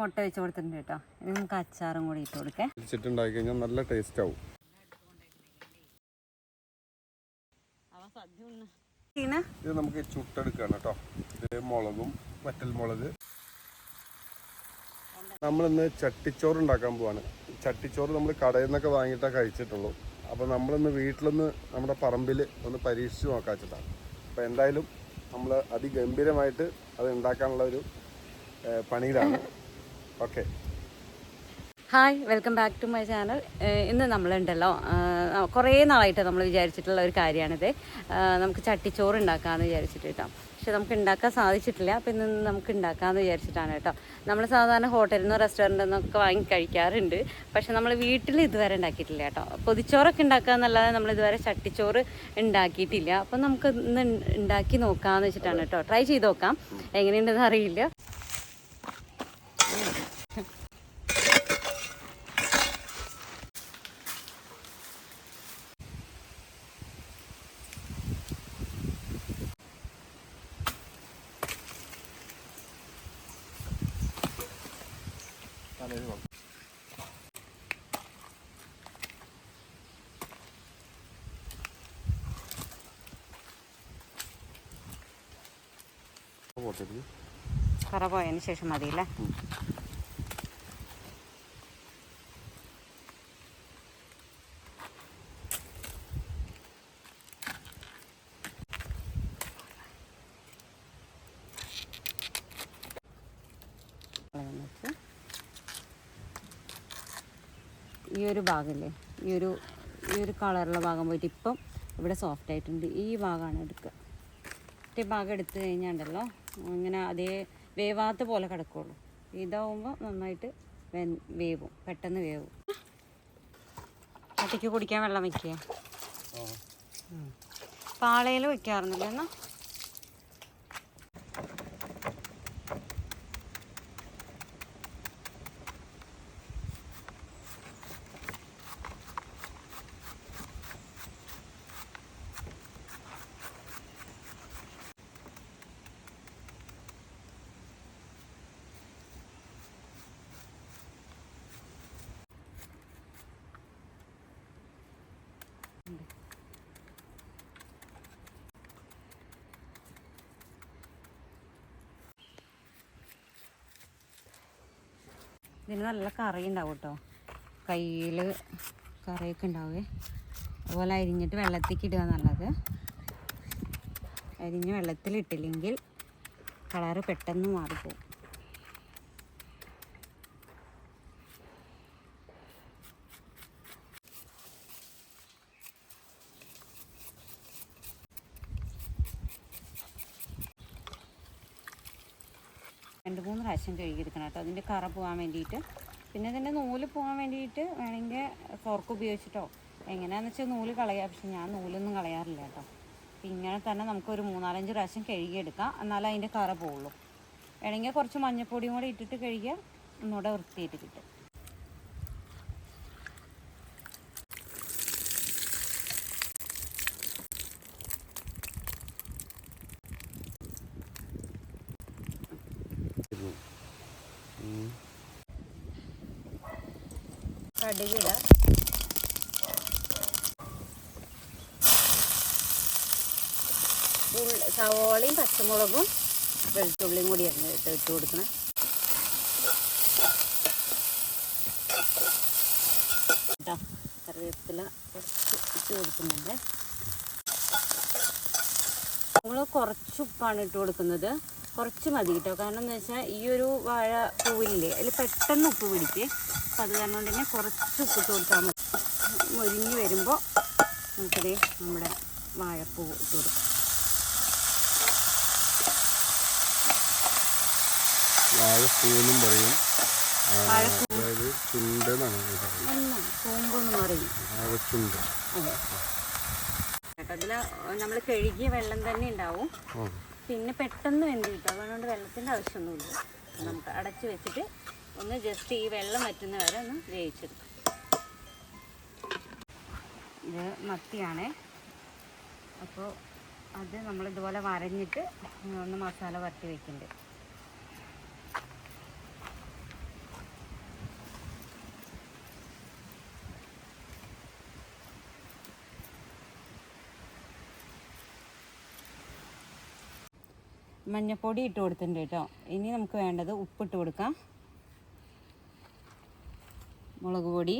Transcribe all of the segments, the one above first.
മുട്ട വെച്ച് കൊടുത്തിട്ടുണ്ട് കേട്ടോ. ഇനി നമുക്ക് അച്ചാറും കൂടി ഇട്ട് കൊടുക്കാം. വെച്ചിട്ടുണ്ടാക്കി കഴിഞ്ഞാൽ നല്ല ടേസ്റ്റ് ആവും. ഇത് നമുക്ക് ചുട്ടെടുക്കാണ് കേട്ടോ. ഇത് മുളകും വറ്റൽ മുളക്. നമ്മളിന്ന് ചട്ടിച്ചോറ് ഉണ്ടാക്കാൻ പോവാണ്. ചട്ടിച്ചോറ് നമ്മൾ കടയിൽ നിന്നൊക്കെ വാങ്ങിയിട്ടേ കഴിച്ചിട്ടുള്ളൂ. അപ്പോൾ നമ്മളിന്ന് വീട്ടിലൊന്ന് നമ്മുടെ പറമ്പിൽ ഒന്ന് പരീക്ഷിച്ച് നോക്കാൻ വെച്ചിട്ടാണ്. അപ്പോൾ എന്തായാലും നമ്മൾ അതിഗംഭീരമായിട്ട് അത് ഉണ്ടാക്കാനുള്ള ഒരു പണിയിലാണ്. Okay. Hi welcome back to my channel. ഇന്ന് നമ്മളുണ്ടല്ലോ. കുറേ നാളായിട്ട് നമ്മൾ വിചാരിച്ചിട്ടുള്ള ഒരു കാര്യമാണിത്. നമുക്ക് ചട്ടിച്ചോറ് ഉണ്ടാക്കാമെന്ന് വിചാരിച്ചിട്ട് കേട്ടോ. പക്ഷെ നമുക്ക് ഉണ്ടാക്കാൻ സാധിച്ചിട്ടില്ല. അപ്പം ഇന്ന് നമുക്ക് ഉണ്ടാക്കാമെന്ന് വിചാരിച്ചിട്ടാണ് കേട്ടോ. നമ്മൾ സാധാരണ ഹോട്ടലിൽ നിന്നോ റെസ്റ്റോറന്റിൽ നിന്നൊക്കെ വാങ്ങി കഴിക്കാറുണ്ട്. പക്ഷെ നമ്മൾ വീട്ടിൽ ഇതുവരെ ഉണ്ടാക്കിയിട്ടില്ല കേട്ടോ. പൊതിച്ചോറൊക്കെ ഉണ്ടാക്കുക എന്നല്ലാതെ നമ്മൾ ഇതുവരെ ചട്ടിച്ചോറ് ഉണ്ടാക്കിയിട്ടില്ല. അപ്പം നമുക്ക് ഇന്ന് ഉണ്ടാക്കി നോക്കാമെന്ന് വെച്ചിട്ടാണ് കേട്ടോ. ട്രൈ ചെയ്ത് നോക്കാം. എങ്ങനെയുണ്ടെന്ന് അറിയില്ല. കറ പോയതിന് ശേഷം മതിയല്ലേ വെച്ച് ഈ ഒരു ഭാഗമില്ലേ ഈ ഒരു ഈ ഒരു കളറുള്ള ഭാഗം പോയിട്ട് ഇപ്പം ഇവിടെ സോഫ്റ്റ് ആയിട്ടുണ്ട്. ഈ ഭാഗമാണ് എടുക്കുക. മറ്റേ ഭാഗം എടുത്തു കഴിഞ്ഞാണ്ടല്ലോ ഇങ്ങനെ അതേ വേവാത്ത പോലെ കിടക്കുള്ളൂ. ഇതാവുമ്പോൾ നന്നായിട്ട് വെ- വേവും. പെട്ടെന്ന് വേവും. ചട്ടിക്ക് കുടിക്കാൻ വെള്ളം വയ്ക്കുക പാളയിൽ വയ്ക്കാറുണ്ടല്ലോ എന്നാ? ഇതിന് നല്ല കറി ഉണ്ടാവും കേട്ടോ കയ്യിൽ കറിയൊക്കെ ഉണ്ടാവേ. അതുപോലെ അരിഞ്ഞിട്ട് വെള്ളത്തേക്ക് ഇടുക നല്ലത്. അരിഞ്ഞ് വെള്ളത്തിലിട്ടില്ലെങ്കിൽ കളറ് പെട്ടെന്ന് മാറിപ്പോവും രണ്ട് മൂന്ന് പ്രാവശ്യം കഴുകിയെടുക്കണം കേട്ടോ. അതിന്റെ കറ പോകാൻ വേണ്ടിയിട്ട്. പിന്നെ ഇതിന്റെ നൂൽ പോകാൻ വേണ്ടിയിട്ട് വേണമെങ്കിൽ ഫോർക്ക് ഉപയോഗിച്ചിട്ടോ. എങ്ങനെയാണെന്ന് വെച്ചാൽ നൂൽ കളയാം. പക്ഷെ ഞാൻ നൂലൊന്നും കളയാറില്ല കേട്ടോ. അപ്പം ഇങ്ങനെ തന്നെ നമുക്കൊരു മൂന്നാലഞ്ച് പ്രാവശ്യം കഴുകിയെടുക്കാം. എന്നാലേ അതിന്റെ കറ പോവുള്ളൂ. വേണമെങ്കിൽ കുറച്ച് മഞ്ഞപ്പൊടിയും കൂടെ ഇട്ടിട്ട് കഴുകിയാൽ ഒന്നുകൂടെ വൃത്തിയായിട്ട് കിട്ടും. കടുകിടാം സവോളയും പച്ചമുളകും വെളുത്തുള്ളിയും കൂടി ഇട്ട് ഇട്ട് കൊടുക്കണം. കേട്ടോ കറിവേപ്പില കുറച്ച് ഇട്ട് കൊടുക്കുന്നുണ്ട്. നമ്മൾ കുറച്ച് ഉപ്പാണ് ഇട്ട് കൊടുക്കുന്നത്. കുറച്ച് മതി കേട്ടോ. കാരണം എന്താ വെച്ചാൽ ഈ ഒരു വാഴ പൂവില്ലേ അതിൽ പെട്ടെന്ന് ഉപ്പ് പിടിക്കേ. അപ്പം അത് കാരണം കൊണ്ട് തന്നെ കുറച്ച് ഉപ്പ് ഇട്ട് കൊടുത്താൽ മതി. മൊരിഞ്ഞ് വരുമ്പോൾ നമുക്കത് നമ്മുടെ വാഴപ്പൂ ഇട്ട് കൊടുക്കാം. വാഴപ്പൂന്നും പറയും. അതായത് ചുണ്ട് എന്നാണ് ഇതിന് പറയുന്നത്. കൂമ്പെന്ന് പറയും. വാഴച്ചുണ്ട്. അതിൽ നമ്മൾ കഴുകിയ വെള്ളം തന്നെ ഉണ്ടാവും. പിന്നെ പെട്ടെന്ന് വെന്ത് കിട്ടും. അതുകൊണ്ട് വെള്ളത്തിന്റെ ആവശ്യമൊന്നുമില്ല. നമുക്ക് അടച്ചു വെച്ചിട്ട് ഒന്ന് ജസ്റ്റ് ഈ വെള്ളം വറ്റുന്ന വരെ ഒന്ന് വേവിച്ചെടുക്കും. ഇത് മത്തിയാണേ. അപ്പോൾ അത് നമ്മൾ ഇതുപോലെ വരഞ്ഞിട്ട് ഒന്ന് മസാല വരട്ടി വയ്ക്കുന്നുണ്ട് മഞ്ഞപ്പൊടി ഇട്ട് കൊടുത്തിട്ടുണ്ട് കേട്ടോ. ഇനി നമുക്ക് വേണ്ടത് ഉപ്പിട്ട് കൊടുക്കാം. മുളക് പൊടി.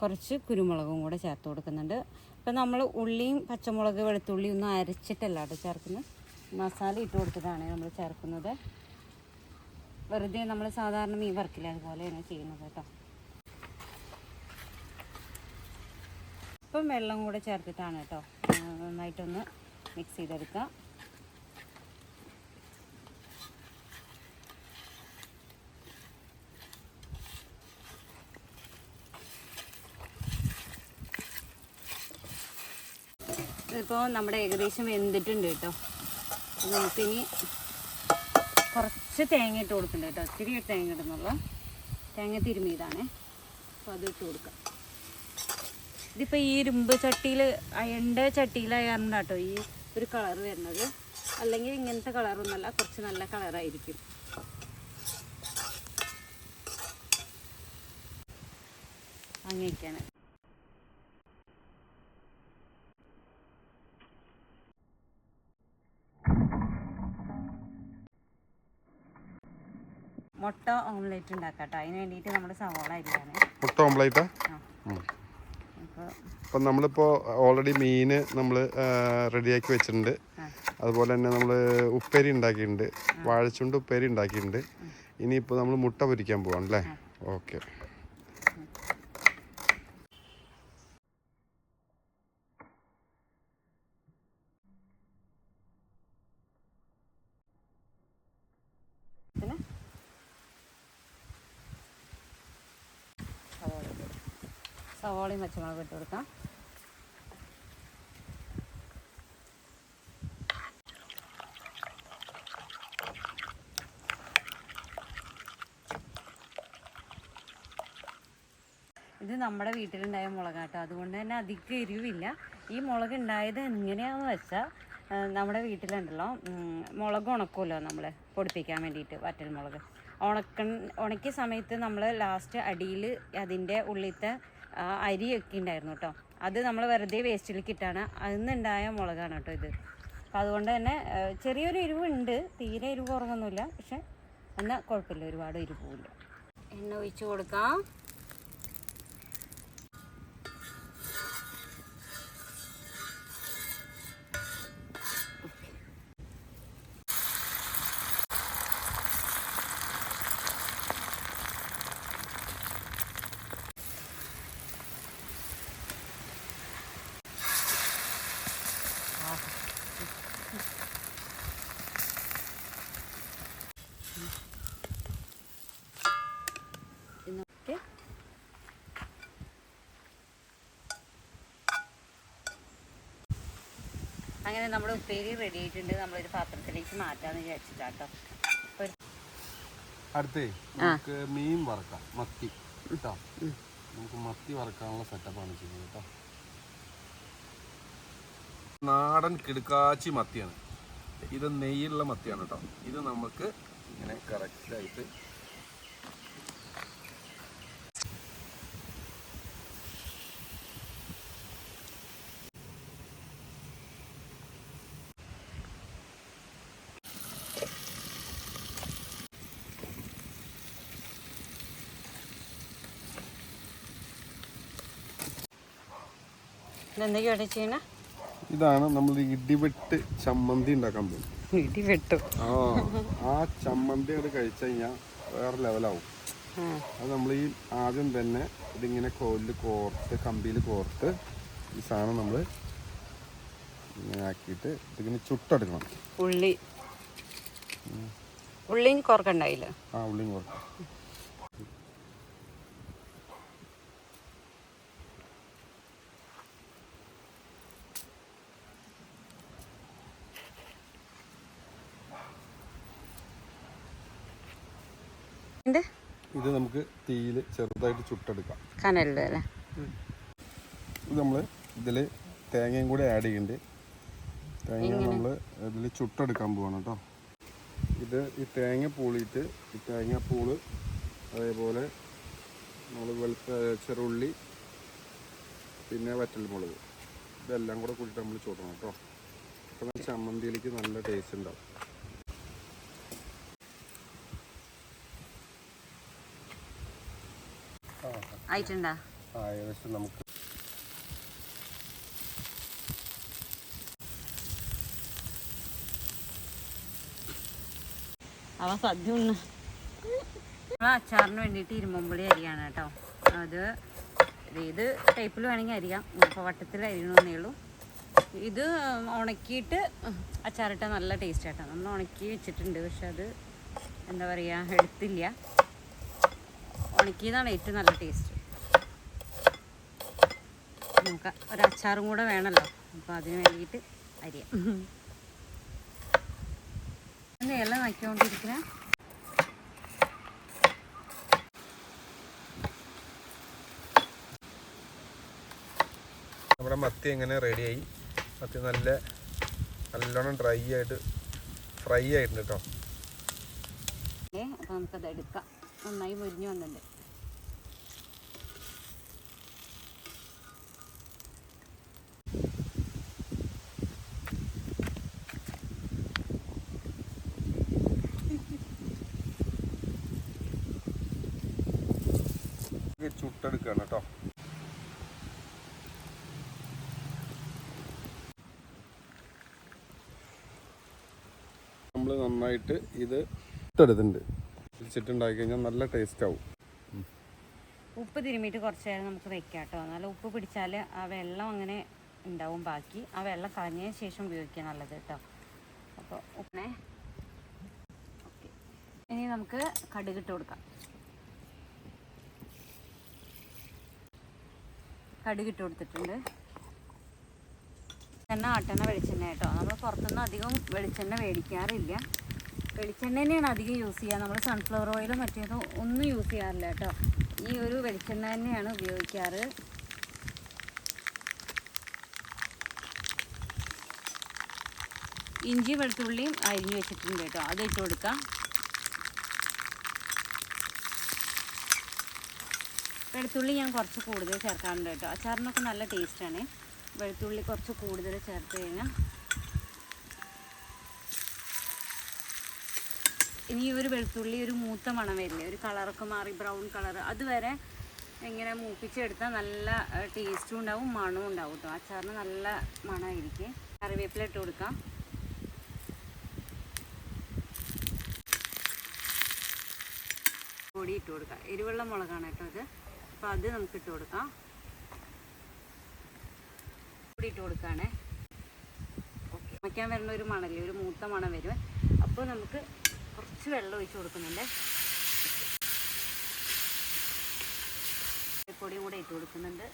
കുറച്ച് കുരുമുളകും കൂടെ ചേർത്ത് കൊടുക്കുന്നുണ്ട്. ഇപ്പം നമ്മൾ ഉള്ളിയും പച്ചമുളക് വെളുത്തുള്ളിയും ഒന്നും അരച്ചിട്ടല്ല കേട്ടോ ചേർക്കുന്നത്. മസാല ഇട്ട് കൊടുത്തിട്ടാണ് നമ്മൾ ചേർക്കുന്നത്. വെറുതെ നമ്മൾ സാധാരണ മീൻ വറക്കില്ല അതുപോലെയാണ് ചെയ്യുന്നത് കേട്ടോ. ഇപ്പം വെള്ളം കൂടെ ചേർത്തിട്ടാണ് കേട്ടോ നന്നായിട്ടൊന്ന് മിക്സ് ചെയ്തെടുക്കുക. ഇതിപ്പോൾ നമ്മുടെ ഏകദേശം വെന്തിട്ടുണ്ട് കേട്ടോ. നമുക്കിനി കുറച്ച് തേങ്ങ ഇട്ട് കൊടുക്കുന്നുണ്ട് കേട്ടോ. ഒത്തിരി തേങ്ങ ഇടുന്നുള്ളൂ. തേങ്ങ തിരുമിയതാണേ. അപ്പോൾ അത് ഇട്ട് കൊടുക്കാം. ഇതിപ്പോൾ ഈ ഇരുമ്പ് ചട്ടിയിൽ അയണ്ട ചട്ടിയിലായിരുന്നു കേട്ടോ ഈ ഒരു കളർ വരുന്നത്. അല്ലെങ്കിൽ ഇങ്ങനത്തെ കളറൊന്നുമല്ല കുറച്ച് നല്ല കളറായിരിക്കും. അങ്ങനെയൊക്കെയാണ്. മുട്ട ഓംലേറ്റ് ഉണ്ടാക്കാം കേട്ടോ അതിന് വേണ്ടിയിട്ട് നമ്മുടെ സവോള അരിയാണ്. മുട്ട അപ്പോൾ അപ്പം നമ്മളിപ്പോൾ ഓൾറെഡി മീൻ നമ്മൾ റെഡിയാക്കി വെച്ചിട്ടുണ്ട്. അതുപോലെ തന്നെ നമ്മൾ ഉപ്പേരി ഉണ്ടാക്കിയിട്ടുണ്ട്. വാഴച്ചുണ്ട് ഉപ്പേരി ഉണ്ടാക്കിയിട്ടുണ്ട്. ഇനിയിപ്പോൾ നമ്മൾ മുട്ട പൊരിക്കാൻ പോവാണല്ലേ ഓക്കെ പിന്നെ സവാള ഇട്ട് കൊടുക്കാം. സവാളയും പച്ചമുളകും ഇട്ട് കൊടുക്കാം. ഇത് നമ്മുടെ വീട്ടിലുണ്ടായ മുളകാട്ടോ. അതുകൊണ്ട് തന്നെ അധികം എരിവില്ല. ഈ മുളക് ഉണ്ടായത് എങ്ങനെയാണെന്ന് വെച്ചാൽ നമ്മുടെ വീട്ടിലുണ്ടല്ലോ മുളക് ഉണക്കുമല്ലോ നമ്മൾ പൊടിപ്പിക്കാൻ വേണ്ടിയിട്ട് വറ്റൽ മുളക്. ഉണക്ക ഉണക്കിയ സമയത്ത് നമ്മൾ ലാസ്റ്റ് അടിയിൽ അതിന്റെ ഉള്ളിലത്തെ അരിയൊക്കെ ഉണ്ടായിരുന്നു കേട്ടോ. അത് നമ്മൾ വെറുതെ വേസ്റ്റിലേക്ക് ഇട്ടാണ് അന്നുണ്ടായ മുളകാണ് കേട്ടോ ഇത്. അപ്പം അതുകൊണ്ട് തന്നെ ചെറിയൊരു എരിവുണ്ട്. തീരെ എരിവ് കുറവൊന്നുമില്ല. പക്ഷെ എന്നാൽ കുഴപ്പമില്ല. ഒരുപാട് എരിവുമില്ല എണ്ണ ഒഴിച്ച് കൊടുക്കാം. അങ്ങനെ നമ്മുടെ ഉപ്പേരി റെഡി ആയിട്ടുണ്ട്. നമ്മളൊരു പാത്രത്തിലേക്ക് മാറ്റാന്ന് വിചാരിച്ചിട്ടാട്ടോ. അടുത്തേ നമുക്ക് മീൻ വറക്കാം. മത്തി. കേട്ടോ? നമുക്ക് മത്തി വറക്കാനുള്ള സെറ്റപ്പാണ് ചെയ്യുന്നത് കേട്ടോ. നാടൻ കിടുക്കാച്ചി മത്തിയാണ്. ഇത് നെയ്യുള്ള മത്തിയാണ് കേട്ടോ. ഇത് നമുക്ക് ഇങ്ങനെ കറക്റ്റായിട്ട് ചെയ്യണേ? ഇതാണ് നമ്മൾ ഇടിവെട്ട് ചമ്മന്തി ഉണ്ടാക്കാൻ പോകും ഇടിവെട്ട്. ആ ആ ചമ്മന്തി അത് കഴിച്ചു കഴിഞ്ഞാൽ വേറെ ലെവലാവും. അത് നമ്മൾ ഈ ആദ്യം തന്നെ ഇതിങ്ങനെ കോലിൽ കോർത്ത് കമ്പിയിൽ കോർത്ത് ഈ സാധനം നമ്മൾ ഇങ്ങനെ ആക്കിയിട്ട് ഇതിങ്ങനെ ചുട്ടെടുക്കണം. ഉള്ളി. ഉള്ളിയും കോർക്കണ്ടായില്ല ആ ഉള്ളിയും കോർത്ത് ഇത് നമുക്ക് തീയിൽ ചെറുതായിട്ട് ചുട്ടെടുക്കാം. കനലിൽ അല്ലേ? ഇത് നമ്മൾ ഇതിൽ തേങ്ങയും കൂടി ആഡ് ചെയ്യുന്നുണ്ട് തേങ്ങ നമ്മൾ ഇതിൽ ചുട്ടെടുക്കാൻ പോവാണ് കേട്ടോ ഇത് ഈ തേങ്ങ പൂളിയിട്ട് ഈ തേങ്ങ പൂൾ അതേപോലെ നമ്മൾ വെളുത്ത ചെറുള്ളി പിന്നെ വറ്റൽ മുളക്. ഇതെല്ലാം കൂടെ കൂട്ടിയിട്ട് നമ്മൾ ചുടണം കേട്ടോ അപ്പോൾ ചമ്മന്തിയിലേക്ക് നല്ല ടേസ്റ്റ് ഉണ്ടാവും. ആയിട്ടുണ്ടാ? ഏകദേശം നമുക്ക് അവ സദ്യ ഉണ്ണ. അച്ചാറിന് വേണ്ടിയിട്ട് ഇരുമ്പുളി അരിയാണ് കേട്ടോ. അത് ഏത് ടൈപ്പിൽ വേണമെങ്കിൽ അരിയാം. ഇപ്പോൾ വട്ടത്തിൽ അരിയണമെന്നേ ഉള്ളൂ. ഇത് ഉണക്കിയിട്ട് അച്ചാറിട്ടാൽ നല്ല ടേസ്റ്റ് ആട്ടോ. നമ്മൾ ഉണക്കി വെച്ചിട്ടുണ്ട്. പക്ഷെ അത് എന്താ പറയുക എടുത്തില്ല. ഉണക്കിയതാണ് ഏറ്റവും നല്ല ടേസ്റ്റ് നമുക്ക് ഒരു അച്ചാറും കൂടെ വേണമല്ലോ. അപ്പോൾ അതിന് വേണ്ടിയിട്ട് അരിയാം ഇല നക്കിക്കൊണ്ടിരിക്കുന്ന നമ്മുടെ മത്തി എങ്ങനെ റെഡിയായി മത്തി നല്ല നല്ലോണം ഡ്രൈ ആയിട്ട് ഫ്രൈ ആയിട്ടുണ്ട് കേട്ടോ. അപ്പോൾ നമുക്കത് എടുക്കാം. നന്നായി മുരിഞ്ഞു വന്നിട്ടുണ്ട്. ചുട്ടെടുക്കുകയാണ് കേട്ടോ. നമ്മൾ നന്നായിട്ട് ഇത് ഇട്ടെടുത്തിട്ടുണ്ട് വെച്ചിട്ടുണ്ടാക്കി കഴിഞ്ഞാൽ നല്ല ടേസ്റ്റ് ആവും. ഉപ്പ് തിരുമ്മിയിട്ട് കുറച്ച് നേരം നമുക്ക് വെക്കാം കേട്ടോ. നല്ല ഉപ്പ് പിടിച്ചാൽ ആ വെള്ളം അങ്ങനെ ഉണ്ടാവും ബാക്കി. ആ വെള്ളം കളഞ്ഞതിന് ശേഷം ഉപയോഗിക്കുക നല്ലത് കേട്ടോ. അപ്പോൾ ഉപ്പനെ ഓക്കെ. ഇനി നമുക്ക് കടുകിട്ട് കൊടുക്കാം. കടുകിട്ട് കൊടുത്തിട്ടുണ്ട് എണ്ണ ആട്ടണ വെളിച്ചെണ്ണ കേട്ടോ. നമ്മൾ പുറത്തുനിന്ന് അധികം വെളിച്ചെണ്ണ മേടിക്കാറില്ല. വെളിച്ചെണ്ണ തന്നെയാണ് അധികം യൂസ് ചെയ്യുക നമ്മൾ സൺഫ്ലവർ ഓയിലും മറ്റേതോ ഒന്നും യൂസ് ചെയ്യാറില്ല കേട്ടോ. ഈ ഒരു വെളിച്ചെണ്ണ തന്നെയാണ് ഉപയോഗിക്കാറ്. ഇഞ്ചി വെളുത്തുള്ളിയും അരിഞ്ഞു വെച്ചിട്ടുണ്ട് കേട്ടോ. അത് ഇട്ട് കൊടുക്കാം വെളുത്തുള്ളി ഞാൻ കുറച്ച് കൂടുതൽ ചേർക്കാറുണ്ട് കേട്ടോ. അച്ചാറിനൊക്കെ നല്ല ടേസ്റ്റാണ്. വെളുത്തുള്ളി കുറച്ച് കൂടുതൽ ചേർത്ത് കഴിഞ്ഞാൽ ഇനി ഒരു വെളുത്തുള്ളി ഒരു മൂത്ത മണം വരില്ലേ? ഒരു കളറൊക്കെ മാറി ബ്രൗൺ കളർ അതുവരെ ഇങ്ങനെ മൂപ്പിച്ചെടുത്താൽ നല്ല ടേസ്റ്റും ഉണ്ടാവും മണവും ഉണ്ടാവും കേട്ടോ. അച്ചാറിന് നല്ല മണമായിരിക്കും. കറിവേപ്പില ഇട്ട് കൊടുക്കാം. പൊടി ഇട്ട് കൊടുക്കാം. എരിവെള്ള മുളകാണ് കേട്ടോ ഇത്. അപ്പോൾ അത് നമുക്ക് ഇട്ട് കൊടുക്കാം. കൂടി ഇട്ട് കൊടുക്കുകയാണേ ഓക്കെ. വയ്ക്കാൻ വരുന്ന ഒരു മണല്ലേ ഒരു മൂത്ത മണം വരും. അപ്പോൾ നമുക്ക് കുറച്ച് വെള്ളം ഒഴിച്ച് കൊടുക്കുന്നുണ്ട്. പൊടിയും കൂടെ ഇട്ട് കൊടുക്കുന്നുണ്ട്.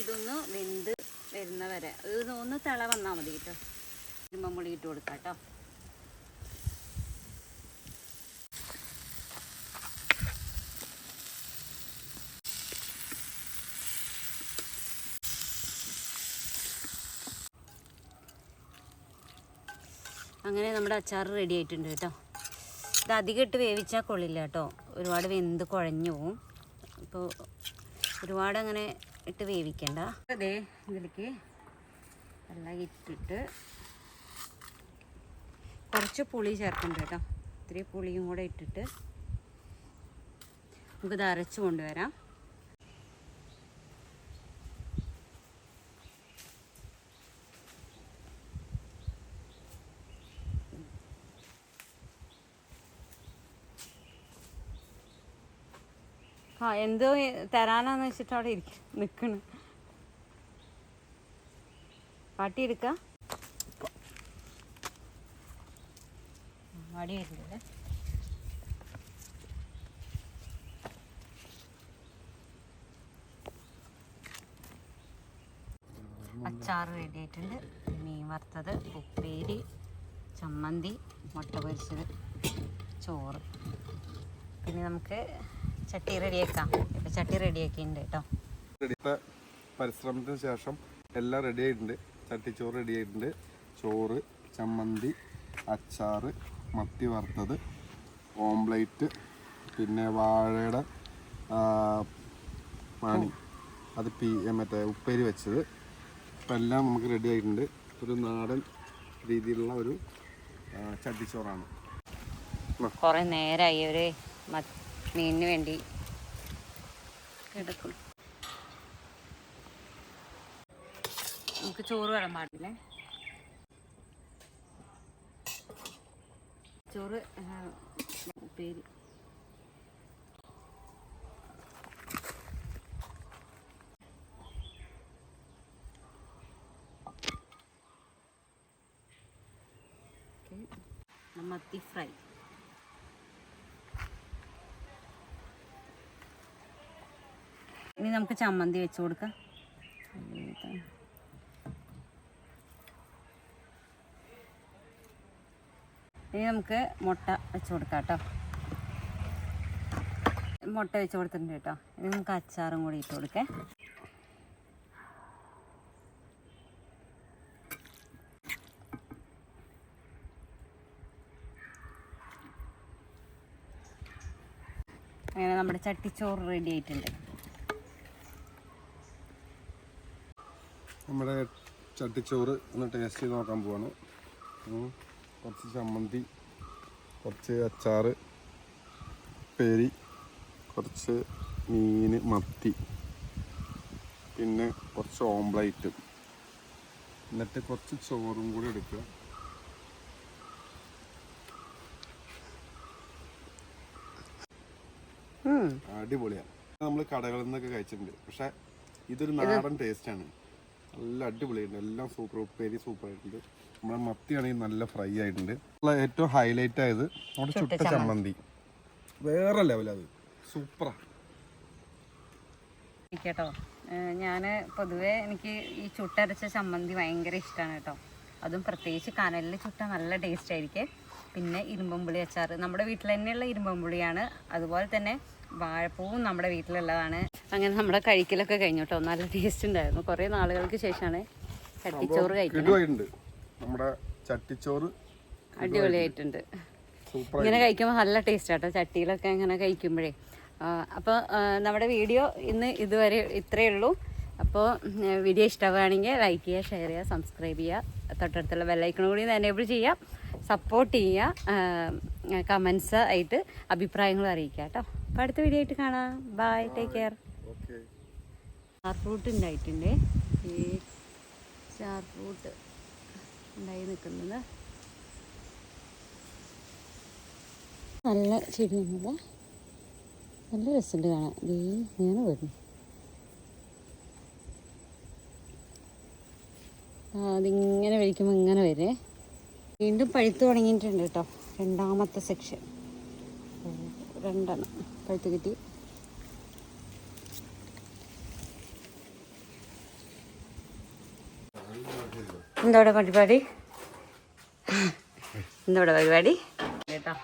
ഇതൊന്ന് വെന്ത് വരുന്ന വരെ ഇതൊന്ന് തിള വന്നാൽ മതി കേട്ടോ. ഇരുമ്പമ്പുളി ഇട്ട് കൊടുക്കാം കേട്ടോ. അങ്ങനെ നമ്മുടെ അച്ചാർ റെഡി ആയിട്ടുണ്ട് കേട്ടോ. ഇത് അധികം ഇട്ട് വേവിച്ചാൽ കൊള്ളില്ല കേട്ടോ. ഒരുപാട് വെന്ത് കുഴഞ്ഞു പോവും. അപ്പോൾ ഒരുപാട് അങ്ങനെ ഇട്ട് വേവിക്കണ്ട. അതെ ഇതിലേക്ക് എല്ലാം ഇട്ടിട്ട് കുറച്ച് പുളി ചേർക്കണ്ട കേട്ടോ. ഇത്തിരി പുളിയും കൂടെ ഇട്ടിട്ട് നമുക്കിത് അരച്ച് കൊണ്ടുവരാം. ആ എന്തോ തരാനാന്ന് വെച്ചിട്ട് അവിടെ ഇരിക്ക നിൽക്കണ് പാട്ടി എടുക്ക? വടി വരുന്നില്ലേ? അച്ചാർ റെഡി ആയിട്ടുണ്ട് മീൻ വറുത്തത് ഉപ്പേരി ചമ്മന്തി മുട്ട പൊരിച്ചത് ചോറ്. പിന്നെ നമുക്ക് ചട്ടി റെഡിയാക്കാം. ഇപ്പം ചട്ടി റെഡിയാക്കിയിട്ടുണ്ട് കേട്ടോ പരിശ്രമത്തിന് ശേഷം എല്ലാം റെഡി ആയിട്ടുണ്ട്. ചട്ടിച്ചോറ് റെഡി ആയിട്ടുണ്ട്. ചോറ് ചമ്മന്തി അച്ചാറ് മത്തി വറുത്തത് ഓംപ്ലേറ്റ് പിന്നെ വാഴയുടെ പാണി. അത് പി മറ്റേ ഉപ്പേരി വെച്ചത്. ഇപ്പം എല്ലാം നമുക്ക് റെഡി ആയിട്ടുണ്ട്. ഒരു നാടൻ രീതിയിലുള്ള ഒരു ചട്ടിച്ചോറാണ്. കുറേ നേരമായി ഒരു മീനിന് വേണ്ടി കിടക്കും നമുക്ക് ചോറ് വരാൻ പാടില്ലേ? ചോറ് ഉപ്പേരി. മത്തി ഫ്രൈ. ഇനി നമുക്ക് ചമ്മന്തി വെച്ച് കൊടുക്കാം. ഇനി നമുക്ക് മുട്ട വെച്ച് കൊടുക്കാം കേട്ടോ. മുട്ട വെച്ച് കൊടുത്തിട്ടുണ്ട് കേട്ടോ. ഇനി നമുക്ക് അച്ചാറും കൂടി ഇട്ട് കൊടുക്കേ. അങ്ങനെ നമ്മുടെ ചട്ടിച്ചോറ് റെഡി ആയിട്ടുണ്ട്. നമ്മുടെ ചട്ടിച്ചോറ് ഒന്ന് ടേസ്റ്റ് ചെയ്ത് നോക്കാൻ പോവാണ്. കുറച്ച് ചമ്മന്തി കുറച്ച് അച്ചാറ് പേരി കുറച്ച് മീൻ മത്തി പിന്നെ കുറച്ച് ഓംപ്ലേറ്റും എന്നിട്ട് കുറച്ച് ചോറും കൂടി എടുക്കുക. അടിപൊളിയാണ് നമ്മൾ കടകളിൽ നിന്നൊക്കെ കഴിച്ചിട്ടുണ്ട്. പക്ഷെ ഇതൊരു നാടൻ ടേസ്റ്റാണ് നല്ല അടിപൊളിയായിട്ടുണ്ട് എല്ലാം സൂപ്പർ ഉപ്പേരി സൂപ്പർ ആയിട്ടുണ്ട്. നമ്മുടെ മത്തിയാണെങ്കിൽ നല്ല ഫ്രൈ ആയിട്ടുണ്ട്. ഏറ്റവും ഹൈലൈറ്റ് ആയത് നമ്മുടെ ചുട്ട ചമ്മന്തി. വേറെ ലെവൽ അത്. സൂപ്പറാ കേട്ടോ ഞാൻ പൊതുവേ എനിക്ക് ഈ ചുട്ടരച്ച ചമ്മന്തി ഭയങ്കര ഇഷ്ടമാണ് കേട്ടോ. അതും പ്രത്യേകിച്ച് കനലിൽ ചുട്ട നല്ല ടേസ്റ്റ് ആയിരിക്കും. പിന്നെ ഇരുമ്പമ്പുളി അച്ചാർ നമ്മുടെ വീട്ടിൽ തന്നെയുള്ള ഇരുമ്പമ്പുളിയാണ് അതുപോലെ തന്നെ വാഴപ്പൂവും നമ്മുടെ വീട്ടിലുള്ളതാണ്. അങ്ങനെ നമ്മുടെ കഴിക്കലൊക്കെ കഴിഞ്ഞു കേട്ടോ. നല്ല ടേസ്റ്റ് ഉണ്ടായിരുന്നു. കുറേ നാളുകൾക്ക് ശേഷമാണ് ചട്ടിച്ചോറ് കഴിക്കുന്നത് നമ്മുടെ ചട്ടിച്ചോറ് അടിപൊളിയായിട്ടുണ്ട്. ഇങ്ങനെ കഴിക്കുമ്പോൾ നല്ല ടേസ്റ്റ് ആട്ടോ. ചട്ടിയിലൊക്കെ ഇങ്ങനെ കഴിക്കുമ്പോഴേ. അപ്പോൾ നമ്മുടെ വീഡിയോ ഇന്ന് ഇതുവരെ ഇത്രയേ ഉള്ളൂ. അപ്പോൾ വീഡിയോ ഇഷ്ടമാണെങ്കിൽ ലൈക്ക് ചെയ്യുക ഷെയർ ചെയ്യുക സബ്സ്ക്രൈബ് ചെയ്യുക. തൊട്ടടുത്തുള്ള ബെല്ലൈക്കൺ കൂടി എനേബിൾ ചെയ്യുക. സപ്പോർട്ട് ചെയ്യുക. കമൻസ് ആയിട്ട് അഭിപ്രായങ്ങൾ അറിയിക്കുക കേട്ടോ. അപ്പോൾ അടുത്ത വീഡിയോ ആയിട്ട് കാണാം. Bye take care okay star fruit ഉണ്ടായിട്ടുണ്ട് ഈ സ്റ്റാർ ഫ്രൂട്ട് ഉണ്ടായി നിൽക്കുന്നത് നല്ല ചെടിയാണല്ലേ നല്ല രസമുണ്ട് കാണാൻ. ദേ ഇങ്ങനെ വരുന്നു ആ അതിങ്ങനെ വലിക്കുമ്പോൾ ഇങ്ങനെ വരേ. വീണ്ടും പഴുത്ത് തുടങ്ങിയിട്ടുണ്ട് കേട്ടോ. രണ്ടാമത്തെ സെക്ഷൻ രണ്ടെണ്ണം. പഴുത്ത് കിട്ടി. എന്തോടെ പരിപാടി? എന്തോടെ പരിപാടി? കേട്ടോ.